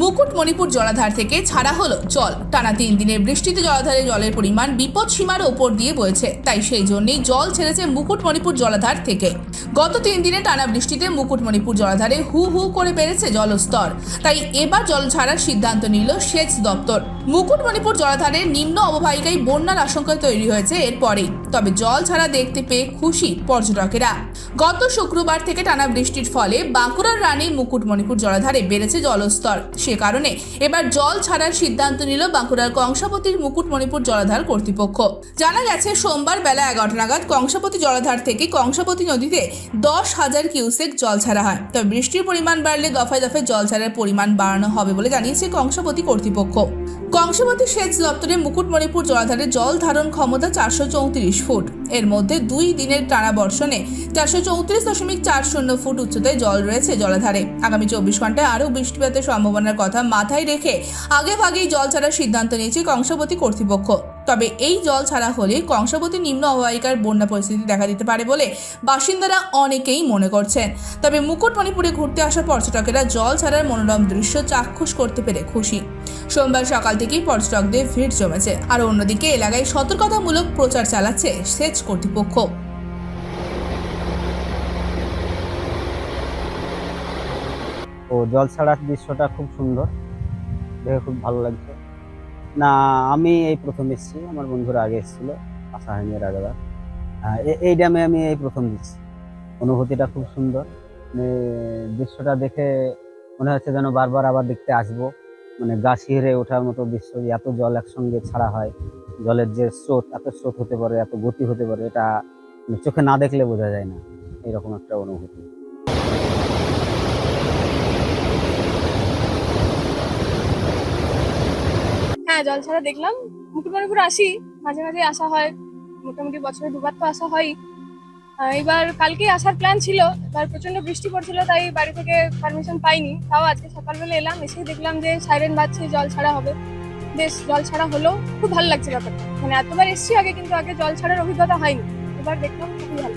মুকুটমণিপুর জলাধার থেকে ছাড়া হলো জল। টানা তিন দিনের বৃষ্টিতে জলাধারে জলের পরিমাণ বিপদ সীমার ওপর দিয়ে বয়েছে। তাই সেই জন্যই জল ছেড়েছে মুকুটমণিপুর জলাধার থেকে। গত তিন দিনে টানা বৃষ্টিতে মুকুটমণিপুর জলাধারে হু হু করে বেড়েছে জলস্তর। তাই এবার জল ছাড়ার সিদ্ধান্ত নিল সেচ দপ্তর। মুকুটমণিপুর জলাধারের নিম্ন অববাহিকায় বন্যার আশঙ্কা তৈরি হয়েছে এরপরেই। তবে জল ছাড়া দেখতে পেয়ে খুশি পর্যটকেরা। গত শুক্রবার থেকে টানা বৃষ্টির ফলে বাঁকুড়ার রানী মুকুটমণিপুর জলাধারে বেড়েছে জলস্তর। সে কারণে এবার জল ছাড়ার সিদ্ধান্ত নিল বাঁকুড়ার কংসাবতীর মুকুটমণিপুর জলাধার কর্তৃপক্ষ। জানা গেছে, সোমবার বেলা এগারোটা নাগাদ কংসাবতী জলাধার থেকে কংসাবতী নদীতে দশ হাজার কিউসেক জল ছাড়া হয়। তবে বৃষ্টির পরিমাণ বাড়লে দফায় দফায় জল ছাড়ার পরিমাণ বাড়ানো হবে বলে জানিয়েছে কংসাবতী কর্তৃপক্ষ। কংসাবতী সেচ দপ্তরে মুকুটমণিপুর জলাধারে জল ধারণ ক্ষমতা চারশো চৌত্রিশ ফুট। এর মধ্যে দুই দিনের টানা বর্ষণে চারশো চৌত্রিশ দশমিক চার শূন্য ফুট উচ্চতায় জল রয়েছে জলাধারে। আগামী চব্বিশ ঘন্টায় আরও বৃষ্টিপাতের সম্ভাবনার কথা মাথায় রেখে আগে ভাগেই জল ছাড়ার সিদ্ধান্ত নিয়েছে কংসাবতী কর্তৃপক্ষ। তবে এই জল ছাড়া হলে কংসাবতী নিম্ন অববাহিকার বন্যা পরিস্থিতি দেখা দিতে পারে বলে বাসিন্দারা অনেকেই মনে করছেন। তবে মুকুটমণিপুরে ঘুরতে আসা পর্যটকেরা জল ছাড়ার মনোরম দৃশ্য চাক্ষুষ করতে পেরে খুশি। সোমবার সকাল থেকেই পর্যটকদের ভিড় জমেছে। আর অন্যদিকে এলাকায় সতর্কতামূলক প্রচার চালাচ্ছে সেচ কর্তৃপক্ষ। ও জল ছাড়ার দৃশ্যটা খুব সুন্দর। দেখে খুব ভালো লাগছে। না, আমি এই প্রথম এসেছি, আমার বন্ধুরা আগে এসেছিল আসা হয়নি এর আগেবার এ- এই ড্যামে আমি এই প্রথম দিচ্ছি। অনুভূতিটা খুব সুন্দর। মানে দৃশ্যটা দেখে মনে হচ্ছে যেন বারবার আবার দেখতে আসব। মানে গা শিহরে ওঠার মতো দৃশ্য এত জল একসঙ্গে ছাড়া হয়। জলের যে স্রোত, এত স্রোত হতে পারে, এত গতি হতে পারে, এটা মানে চোখে না দেখলে বোঝা যায় না। এরকম একটা অনুভূতি। হ্যাঁ জল ছাড়া দেখলাম। মুকুটমণিপুর আসি, মাঝে মাঝে আসা হয়। মোটামুটি বছরে দুবার তো আসা হয় এবার কালকে আসার প্ল্যান ছিল। এবার প্রচণ্ড বৃষ্টি পড়ছিল, তাই বাড়ি থেকে পারমিশন পাইনি। তাও আজকে সকালবেলা এলাম, এসে দেখলাম যে সাইরেন বাজছে, জল ছাড়া হবে। বেশ, জল ছাড়া হলো খুব ভালো লাগছে ব্যাপারটা। মানে এতবার এসছি আগে, কিন্তু আগে জল ছাড়ার অভিজ্ঞতা হয়নি। এবার দেখলাম খুবই ভালো